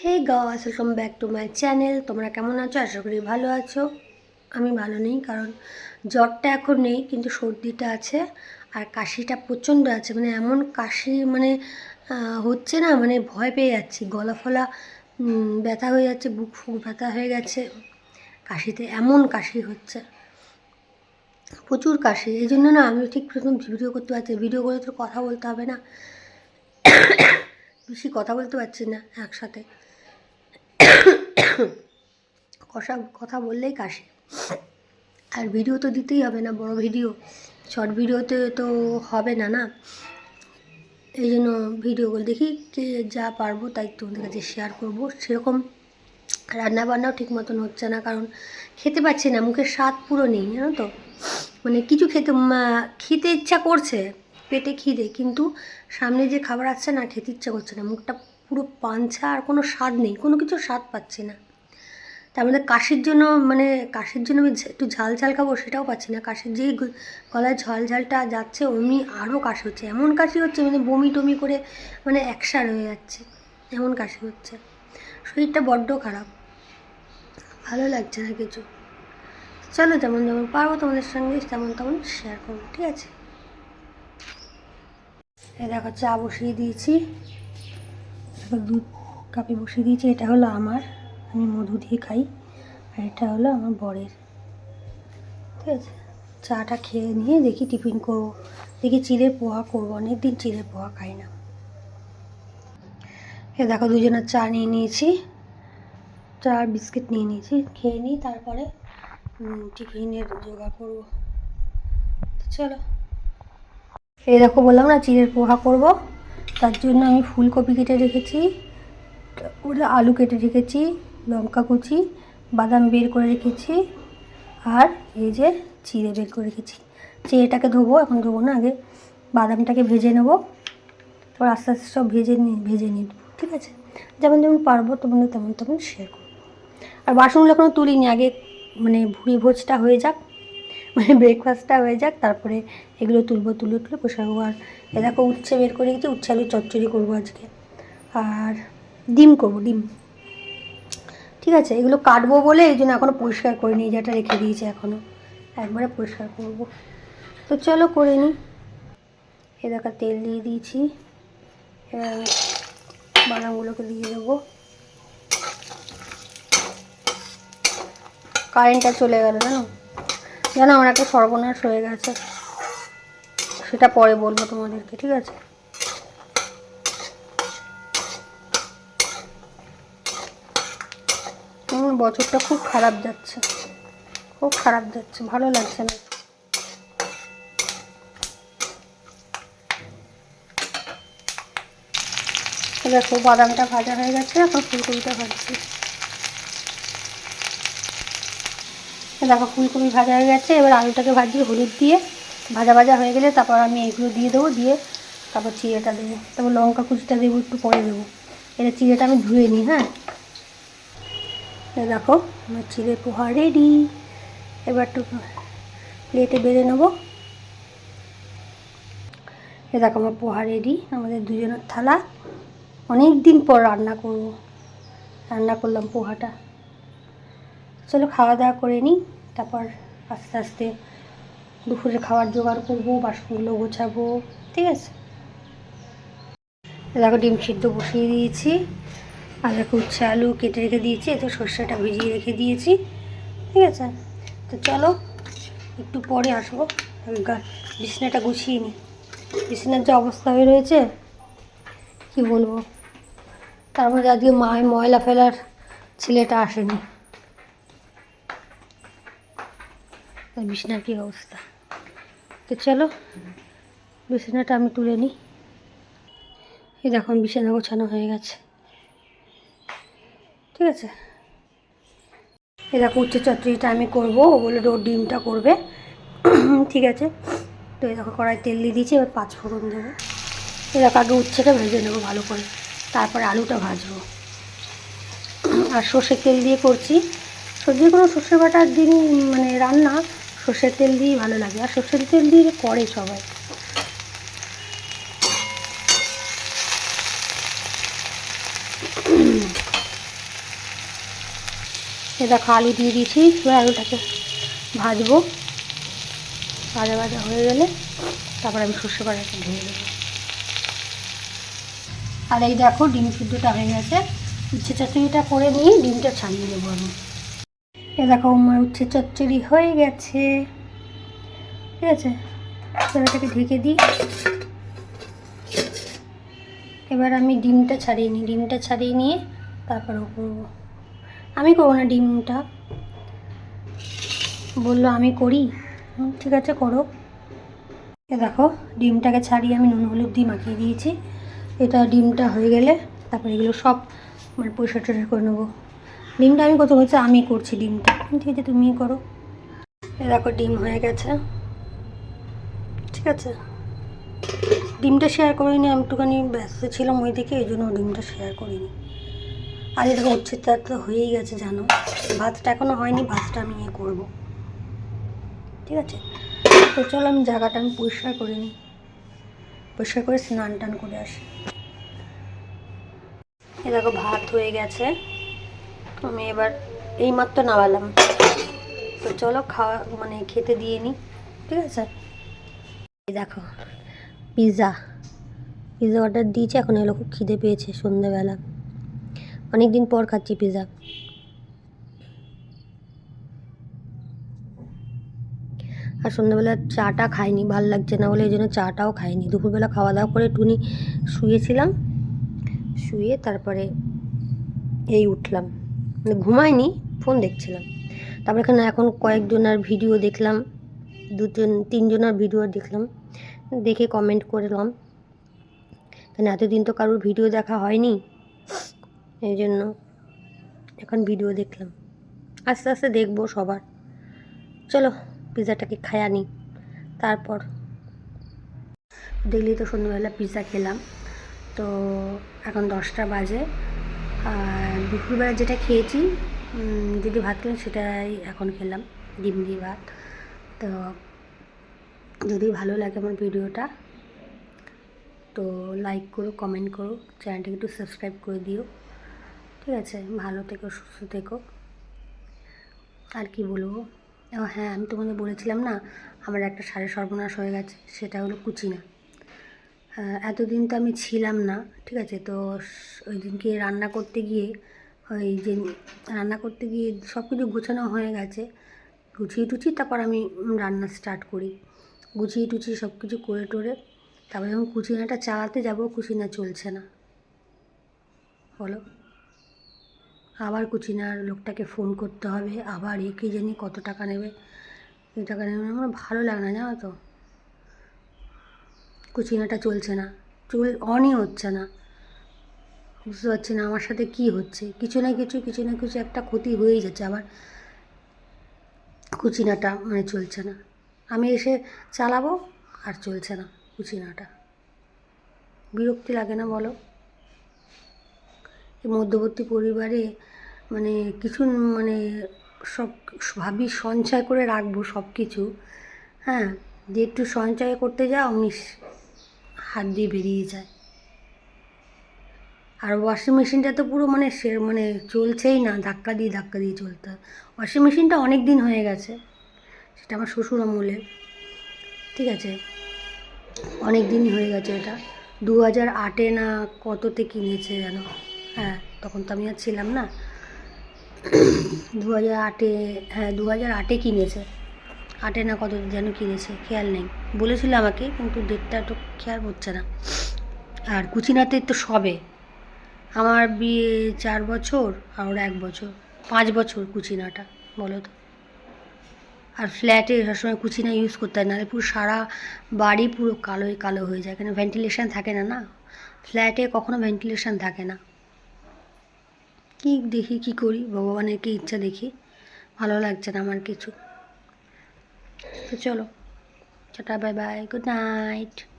Hey guys welcome back to my channel তোমরা কেমন আছো? আশা করি ভালো আছো। আমি ভালো নেই, কারণ জ্বরটা এখন নেই, কিন্তু সর্দিটা আছে আর কাশিটা প্রচণ্ড আছে। মানে এমন কাশি মানে হচ্ছে না মানে ভয় পেয়ে যাচ্ছি। গলা ফলা ব্যথা হয়ে যাচ্ছে, বুক ফুক ব্যথা হয়ে গেছে। কাশিতে এমন কাশি হচ্ছে। প্রচুর কাশি। এই জন্য না, আমি ঠিক প্রথম ভিডিও করতে পারছি ভিডিও করে তো কথা বলতে হবে না। বেশি কথা বলতে পারছি না একসাথে। কষা কথা বললেই কাশি। আর ভিডিও তো দিতেই হবে না, বড় ভিডিও শর্ট ভিডিওতে তো হবে না না? এই জন্য ভিডিওগুলো দেখি কে যা পারব তাই তোমাদের কাছে শেয়ার করব। সেরকম রান্না বান্নাও ঠিক মতন হচ্ছে না, কারণ খেতে পাচ্ছি না, মুখের স্বাদ পুরো নেই, জানো তো? মানে কিছু খেতে খেতে ইচ্ছা করছে, পেটে খিদে, কিন্তু সামনে যে খাবার আসছে না, খেতে ইচ্ছা করছে না, মুখটা পুরো পাঞ্ছা আর কোনো স্বাদ নেই, কোনো কিছু স্বাদ পাচ্ছি না। তার মধ্যে কাশির জন্য মানে কাশির জন্য আমি একটু ঝাল ঝাল খাব সেটাও পাচ্ছি না। কাশির যেই গলায় ঝাল ঝালটা যাচ্ছে, অমনি আরও কাশি হচ্ছে। এমন কাশি হচ্ছে মানে বমি টমি করে মানে একসার হয়ে যাচ্ছে। এমন কাশি হচ্ছে। শরীরটা বড্ড খারাপ। ভালো লাগছে না কিছু। চলো যেমন যেমন পারব তোমাদের সঙ্গে তেমন তেমন শেয়ার করব, ঠিক আছে? এই দেখো চা বসিয়ে দিয়েছি। দেখো দুধ কাপে বসিয়ে দিয়েছি, এটা হলো আমার। আমি মধু দিয়ে খাই, আর এটা হলো আমার বরের। ঠিক আছে? চাটা খেয়ে নিয়ে দেখি টিফিন করব। দেখি চিড়ের পোহা করব অনেক দিন চিড়ের পোহা খাই না। এ দেখো, দুজনের চা নিয়ে নিয়েছি। চা আর বিস্কিট নিয়ে নিয়েছি। খেয়ে নিই, তারপরে টিফিনের জোগাড় করব। চলো। এই দেখো, বললাম না, চিড়ের পোহা করব। তার জন্য আমি ফুলকপি কেটে রেখেছি, ওটা আলু কেটে রেখেছি, লঙ্কা কুচি, বাদাম বের করে রেখেছি, আর এই যে চিড়ে বের করে রেখেছি। চিড়েটাকে ধোবো, এখন ধোবো না, আগে বাদামটাকে ভেজে নেব। তারপর আস্তে আস্তে সব ভেজে নি ভেজে নিই ঠিক আছে? যেমন যেমন পারব তোমাদের তেমন তেমন শেয়ার করব। আর বাসনগুলো এখনও তুলিনি, আগে মানে ভুড়ি ভোজটা হয়ে যাক। মানে ব্রেকফাস্টটা হয়ে যাক, তারপরে এগুলো তুলবো, তুলে তুলে পোষা করব আর এ দেখো, উচ্ছে বের করে গেছি উচ্ছে আলু চচ্চড়ি করব আজকে। আর ডিম করব, ডিম। ঠিক আছে, এগুলো কাটবো বলে এই জন্য এখনও পরিষ্কার করে নিই, যেটা রেখে দিয়েছি এখনও একবারে পরিষ্কার করব। তো চলো করে নিই। এ দেখা, তেল দিয়ে দিয়েছি। এবার বাদামগুলোকে দিয়ে দেবো। কারেন্টটা চলে গেল জানো? জানো, আমার একটা সর্বনাশ হয়ে গেছে। সেটা পরে বলব তোমাদেরকে, ঠিক আছে? বছরটা খুব খারাপ যাচ্ছে। খুব খারাপ যাচ্ছে, ভালো লাগছে না। দেখো, বাদামটা ভাজা হয়ে গেছে, এখন ফুলকপিটা ভাজছি। দেখো ফুলকপি ভাজা হয়ে গেছে। এবার আলুটাকে ভাজি, হলুদ দিয়ে ভাজা ভাজা হয়ে গেলে তারপর আমি এগুলো দিয়ে দেবো, দিয়ে তারপর চিড়েটা দেবো। তারপর লঙ্কা কুচিটা দেবো, একটু পরে দেবো। এটা চিড়েটা আমি ধুয়ে নিই হ্যাঁ? দেখো, আমার চিড়ে পোহা রেডি এবার একটু প্লেটে বেড়ে নেব। এ দেখো, আমার পোহা রেডি আমাদের দুজনের থালা। অনেক দিন পর রান্না করব। রান্না করলাম পোহাটা। চলো খাওয়া দাওয়া করে নিই। তারপর আস্তে আস্তে দুপুরে খাবার জোগাড় করব, বাসনগুলো গোছাবো, ঠিক আছে? দেখো ডিম সিদ্ধ বসিয়ে দিয়েছি। আর দেখো উচ্ছে আলু কেটে রেখে দিয়েছি, এতে সর্ষেটা ভিজিয়ে রেখে দিয়েছি, ঠিক আছে? তো চলো, একটু পরে আসব। বিছানাটা গুছিয়ে নিই। বিছানার যে অবস্থা হয়ে রয়েছে, কি বলব? তার মধ্যে আজকে মায় ময়লা ফেলার ছেলেটা আসেনি। আর বিছানার কী অবস্থা। তো চলো, বিছানাটা আমি তুলে নিই। এই দেখো বিছানা গোছানো হয়ে গেছে। ঠিক আছে? এই দেখো উচ্চ চচ্চড়িটা আমি করব, ও বলে ওর ডিমটা করবে। ঠিক আছে? তো এই দেখো কড়াই তেল দিয়ে দিয়েছি, এবার পাঁচ ফোড়ন দেবো। এই দেখো, আগে উচ্ছেটা ভেজে নেব ভালো করে। তারপরে আলুটা ভাজবো। আর সর্ষের তেল দিয়ে করছি। যে কোনো সর্ষে বাটার দিন মানে রান্না সর্ষের তেল দিয়েই ভালো লাগে। আর সর্ষের তেল দিয়ে করে সবাই। এ দেখো আলু দিয়ে দিয়েছি। এবার আলুটাকে ভাজবো। ভাজা ভাজা হয়ে গেলে তারপর আমি সর্ষে বাটাটা ঢেলে দেবো। আর এই দেখো ডিম সিদ্ধটা হয়ে গেছে। উচ্ছে চচ্চড়িটা করে নিয়ে ডিমটা ছাড়িয়ে দেবো আমি। এ দেখো, আমার উচ্ছে চচ্চড়ি হয়ে গেছে। ঠিক আছে এটাকে ঢেকে দিই। এবার আমি ডিমটা ছাড়িয়ে নিই, ডিমটা ছাড়িয়ে নিয়ে তারপরে করব। আমি করব না ডিমটা। বলল, আমি করি। ঠিক আছে, করো। এ দেখো, ডিমটাকে ছাড়িয়ে আমি নুন, হলুদ দিয়ে মাখিয়ে দিয়েছি। এটা ডিমটা হয়ে গেলে তারপরে এগুলো সব মানে পরিষ্কার করে নেব। ডিমটা আমি কত হচ্ছে আমি করছি ডিমটা। ঠিক আছে তুমিই করো। দেখো, ডিম হয়ে গেছে। ঠিক আছে? ডিমটা শেয়ার করিনি, আমি একটুখানি ব্যস্ত ছিলাম ওই দিকে এই জন্য ডিমটা শেয়ার করিনি। আর হচ্ছে তার তো হয়েই গেছে, জানো? ভাতটা এখনও হয়নি, ভাতটা আমি ইয়ে করব। ঠিক আছে? তো চলো, আমি জায়গাটা আমি পরিষ্কার করে নিই। পরিষ্কার করে স্নান টান করে আসি। এ দেখো, ভাত হয়ে গেছে। আমি এবার এইমাত্র নামালাম। তো চলো খাওয়া মানে খেতে দিয়ে নিই ঠিক আছে? এই দেখো পিৎজা পিৎজা অর্ডার দিয়েছি, এখন এগুলো খুব খিদে পেয়েছে সন্ধ্যেবেলা অনেক দিন পর খাচ্ছি পিৎজা আর সন্ধ্যাবেলা চাটা খাইনি, ভালো লাগছে না বলে, এই জন্য চাটাও খাইনি। দুপুরবেলা খাওয়া দাওয়া করে টুনি শুয়েছিলাম, শুয়ে তারপরে এই উঠলাম। মানে ঘুমাইনি ফোন দেখছিলাম। তারপরে এখানে এখন কয়েকজনের ভিডিও দেখলাম, দুজন, তিনজনের ভিডিও দেখলাম, দেখে কমেন্ট করলাম। কেন এতদিন তো কারোর ভিডিও দেখা হয়নি, এই জন্য এখন ভিডিও দেখলাম। আস্তে আস্তে দেখব সবার। চলো পিৎজাটাকে খায়া নিই তারপর ডেলি তো সন্ধ্যাবেলা পিৎজা খেলাম। তো এখন দশটা বাজে। আর দুপুরবেলা যেটা খেয়েছি যদি ভাত খেলাম সেটাই এখন খেলাম, ডিম দিয়ে ভাত। তো যদি ভালো লাগে আমার ভিডিওটা, তো লাইক করো কমেন্ট করো চ্যানেলটাকে একটু সাবস্ক্রাইব করে দিও। ঠিক আছে, ভালো থেকো, সুস্থ থেকো। আর কি বলব? হ্যাঁ আমি তোমাদের বলেছিলাম না, আমার একটা শাড়ি সর্বনাশ হয়ে গেছে, সেটা হলো কুচিনা। এতদিন তো আমি ছিলাম না, ঠিক আছে? তো ওই দিনকে রান্না করতে গিয়ে, ওই যে রান্না করতে গিয়ে সব কিছু গোছানো হয়ে গেছে। গুছিয়ে টুছিয়ে তারপর আমি রান্না স্টার্ট করি। গুছিয়ে টুছিয়ে সব কিছু করে টোরে তারপরে যখন কুচিনাটা চালাতে যাব কুচিনা চলছে না। বলো? আবার কুচিনার লোকটাকে ফোন করতে হবে, আবার এ কে জানি কত টাকা নেবে। এই টাকা নেবে আমার ভালো লাগে না, জানো তো? কুচিনাটা চলছে না, চুল অনই হচ্ছে না। বুঝতে পারছি না আমার সাথে কি হচ্ছে? কিছু না কিছু কিছু না কিছু একটা ক্ষতি হয়েই যাচ্ছে আবার কুচিনাটা মানে চলছে না। আমি এসে চালাবো আর চলছে না কুচিনাটা। বিরক্তি লাগে না বলো? মধ্যবর্তী পরিবারে মানে কিছু মানে সব ভাবি সঞ্চয় করে রাখব সব কিছু হ্যাঁ? যে একটু সঞ্চয় করতে যা অমনি হাত দিয়ে বেরিয়ে যায়। আর ওয়াশিং মেশিনটা তো পুরো মানে সে মানে চলছেই না, ধাক্কা দিয়ে ধাক্কা দিয়ে চলতে হয়। ওয়াশিং মেশিনটা অনেক দিন হয়ে গেছে, সেটা আমার শ্বশুর আমলের। ঠিক আছে? অনেক দিনই হয়ে গেছে এটা। দু হাজার আটে না কততে কিনেছে যেন। হ্যাঁ তখন তো আমি আর ছিলাম না। দু হাজার আটে হ্যাঁ দু হাজার আটে কিনেছে। আটে না কত যেন কিনেছে, খেয়াল নেই। বলেছিল আমাকে, কিন্তু ডেটটা তো খেয়াল হচ্ছে না। আর কুচিনাতে তো সবে। আমার বিয়ে চার বছর আর ওর এক বছর। পাঁচ বছর কুচিনাটা, বলো তো। আর ফ্ল্যাটে সবসময় কুচিনা ইউজ করতে হয়, নাহলে পুরো সারা বাড়ি পুরো কালোই কালো হয়ে যায়। কেন ভেন্টিলেশান থাকে না না? ফ্ল্যাটে কখনো ভেন্টিলেশান থাকে না। কি দেখি, কি করি? ভগবানের কি ইচ্ছা দেখি? ভালো লাগছে না আমার কিছু। তো চলো। Tata bye bye good night